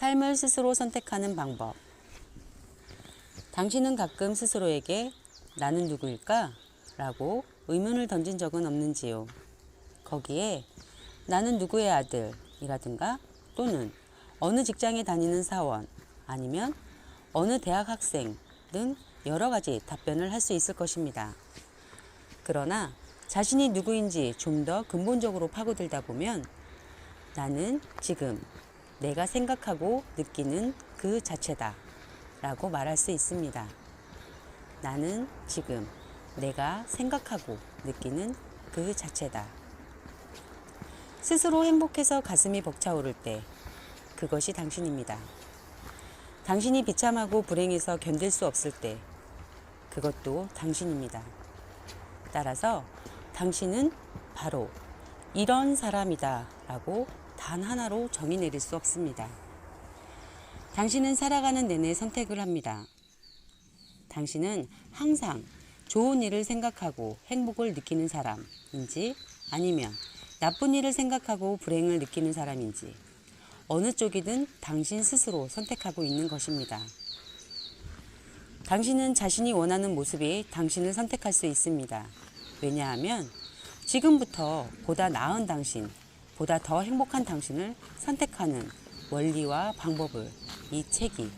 삶을 스스로 선택하는 방법. 당신은 가끔 스스로에게 나는 누구일까? 라고 의문을 던진 적은 없는지요? 거기에 나는 누구의 아들이라든가 또는 어느 직장에 다니는 사원 아니면 어느 대학 학생 등 여러 가지 답변을 할 수 있을 것입니다. 그러나 자신이 누구인지 좀 더 근본적으로 파고들다 보면 나는 지금 내가 생각하고 느끼는 그 자체다 라고 말할 수 있습니다. 나는 지금 내가 생각하고 느끼는 그 자체다. 스스로 행복해서 가슴이 벅차오를 때 그것이 당신입니다. 당신이 비참하고 불행해서 견딜 수 없을 때 그것도 당신입니다. 따라서 당신은 바로 이런 사람이다 라고 단 하나로 정의 내릴 수 없습니다. 당신은 살아가는 내내 선택을 합니다. 당신은 항상 좋은 일을 생각하고 행복을 느끼는 사람인지 아니면 나쁜 일을 생각하고 불행을 느끼는 사람인지 어느 쪽이든 당신 스스로 선택하고 있는 것입니다. 당신은 자신이 원하는 모습이 당신을 선택할 수 있습니다. 왜냐하면 지금부터 보다 나은 당신, 보다 더 행복한 당신을 선택하는 원리와 방법을 이 책이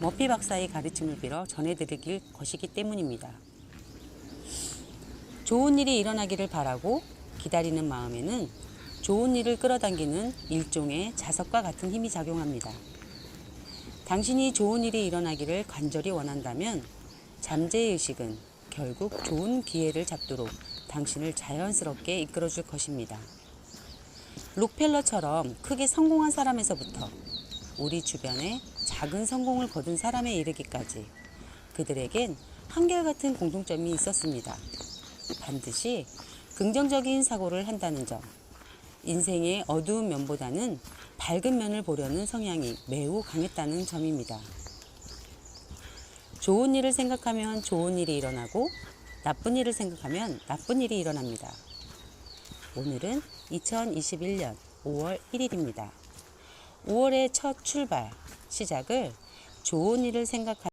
머피 박사의 가르침을 빌어 전해드릴 것이기 때문입니다. 좋은 일이 일어나기를 바라고 기다리는 마음에는 좋은 일을 끌어당기는 일종의 자석과 같은 힘이 작용합니다. 당신이 좋은 일이 일어나기를 간절히 원한다면 잠재의식은 결국 좋은 기회를 잡도록 당신을 자연스럽게 이끌어줄 것입니다. 록펠러처럼 크게 성공한 사람에서부터 우리 주변에 작은 성공을 거둔 사람에 이르기까지 그들에겐 한결같은 공통점이 있었습니다. 반드시 긍정적인 사고를 한다는 점. 인생의 어두운 면보다는 밝은 면을 보려는 성향이 매우 강했다는 점입니다. 좋은 일을 생각하면 좋은 일이 일어나고 나쁜 일을 생각하면 나쁜 일이 일어납니다. 오늘은 2021년 5월 1일입니다. 5월의 첫 출발, 시작을 좋은 일을 생각하